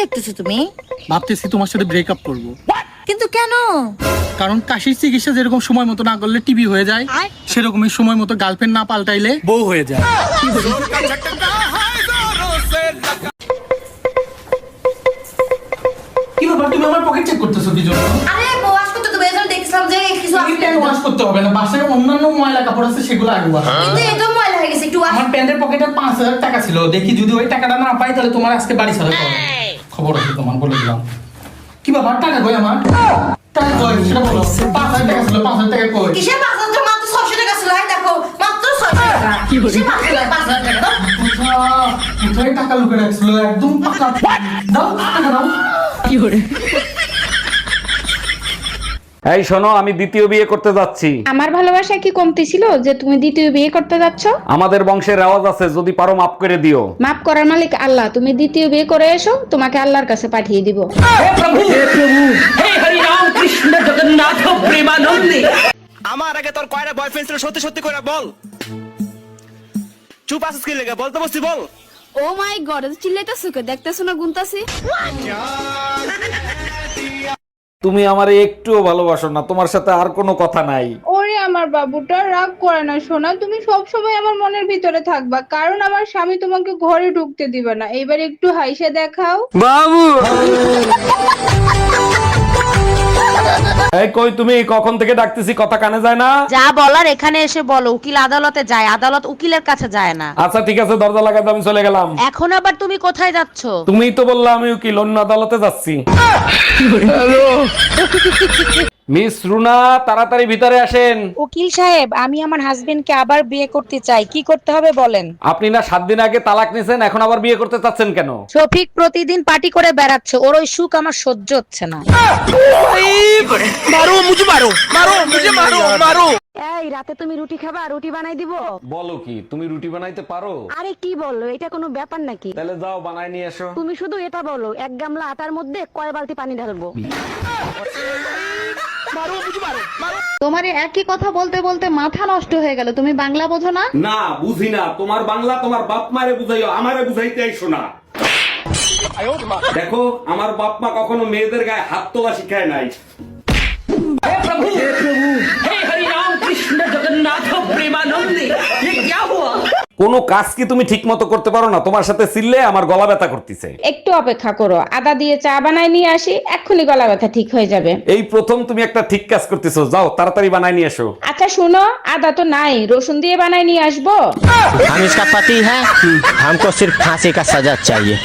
দেখতেছো তুমি? ভাবতেছি তোমার সাথে ব্রেকআপ করব। কিন্তু কেন? কারণ কাশির চিকিৎসা যেরকম সময় মতো না করলে টিভি হয়ে যায় সেরকমই সময় মতো গার্লফ্রেন্ড না পাল্টাইলে বউ হয়ে যায়। কি ব্যাপার তুমি আমার পকেট চেক করতেছো কি জন্য? আরে বউ আজকে তুমি? এজন্য দেখছিলাম যে কিছু এই ওয়াশ করতে হবে না বাসায় অন্যান্য ময়লা কাপড় আছে সেগুলো আগে কিন্তু ময়লা হয়ে গেছে একটু আমার প্যান্টের পকেটে পাঁচ হাজার টাকা ছিল দেখি যদি ওই টাকাটা না পাই তাহলে তোমার আজকে বাড়ি ছাড়া খবর আছে তোমার বলে দিলাম। কি বাবা টাকা কই আমার? টাকা কই? সেটা বলো। পাঁচ হাজার টাকা ছিল পাঁচ হাজার টাকা কই? কিসে পাঁচ হাজার? টাকা? মাত্র ছশো টাকা ছিল। এই দেখো মাত্র ছশো টাকা। কি পাঁচ পাঁচ হাজার টাকা দাও। কোথায় টাকা লুকে রাখছিল? একদম পাকা। দাও টাকা দাও। এই শোনো আমি দ্বিতীয় বিয়ে করতে যাচ্ছি। আমার ভালোবাসা কি কমতি ছিল যে তুমি দ্বিতীয় বিয়ে করতে যাচ্ছ? আমাদের বংশের রেওয়াজ আছে যদি পারো মাফ করে দিও। মাফ করার মালিক আল্লাহ তুমি দ্বিতীয় বিয়ে করে এসো তোমাকে আল্লাহর কাছে পাঠিয়ে দিব। হে প্রভু হে প্রভু হে হরি রাম কৃষ্ণ জগন্নাথ প্রেমানন্দে। আমার আগে তোর কয়টা বয়ফ্রেন্ড ছিল সত্যি সত্যি করে বল। চুপ আসিস কি লেগে? বলতে বসছি বল। ও মাই গড চিল্লাইতেছো কে? দেখতেছো না গুনতাছি? তুমি আমারে একটুও ভালোবাসো না তোমার সাথে আর কোনো কথা নাই। ওরে আমার বাবুটা রাগ করে না সোনা তুমি সব সময় আমার মনের ভিতরে থাকবা কারণ আমার স্বামী তোমাকে ঘরে ঢুকতে দিবে না। এবার একটু হাইসে দেখাও। এই কই তুমি? কখন থেকে ডাকতেছি? কথা কানে যায় না? যা বলার এখানে এসে বলো। উকিল আদালতে যায় আদালত উকিলের কাছে যায় না। আচ্ছা ঠিক আছে দরজা লাগাতে আমি চলে গেলাম। এখন আবার তুমি কোথায় যাচ্ছ? তুমিই তো বললা আমি উকিল অন্য আদালতে যাচ্ছি। মিস রুনা তাড়াতাড়ি ভিতরে আসেন। উকিল সাহেব আমি আমার হাজবেন্ডকে আবার বিয়ে করতে চাই। কি করতে হবে বলেন? আপনি না সাত দিন আগে তালাক নিছেন এখন আবার বিয়ে করতে চাচ্ছেন কেন? শফিক প্রতিদিন পার্টি করে বেড়াচ্ছে। ওর ওই সুখ আমার সহ্য হচ্ছে না। এই রাতে তুমি রুটি খাবা রুটি বানাই দিব। বলো কি তুমি রুটি বানাইতে পারো? আরে কি বলল এটা কোনো ব্যাপার নাকি? তাহলে যাও বানাই নিয়ে এসো। তুমি শুধু এটা বলো এক গামলা আটার মধ্যে কয় বালতি পানি ঢালবো? তোমার একই কথা বলতে বলতে মাথা নষ্ট হয়ে গেল তুমি বাংলা বোঝো না? না বুঝি না। তোমার বাংলা তোমার বাপ মারে বুঝাইও আমারে বুঝাইতে আইসো না। দেখো আমার বাপ মা কখনো মেয়েদের গায়ে হাত তোলা শিখায় নাই। কোন কাজ কি তুমি ঠিক মতো করতে পারো না তোমার সাথে চিল্লে আমার গলা ব্যথা করতেছে একটু অপেক্ষা করো আদা দিয়ে চা বানাই নিয়ে আসি এক্ষুনি গলা ব্যথা ঠিক হয়ে যাবে এই প্রথম তুমি একটা ঠিক কাজ করতেছো যাও তাড়াতাড়ি বানাই নিয়ে এসো আচ্ছা শুনো আদা তো নাই রসুন দিয়ে বানাই নিয়ে আসবো हम इसका पति है हमको सिर्फ फांसी का सजा चाहिए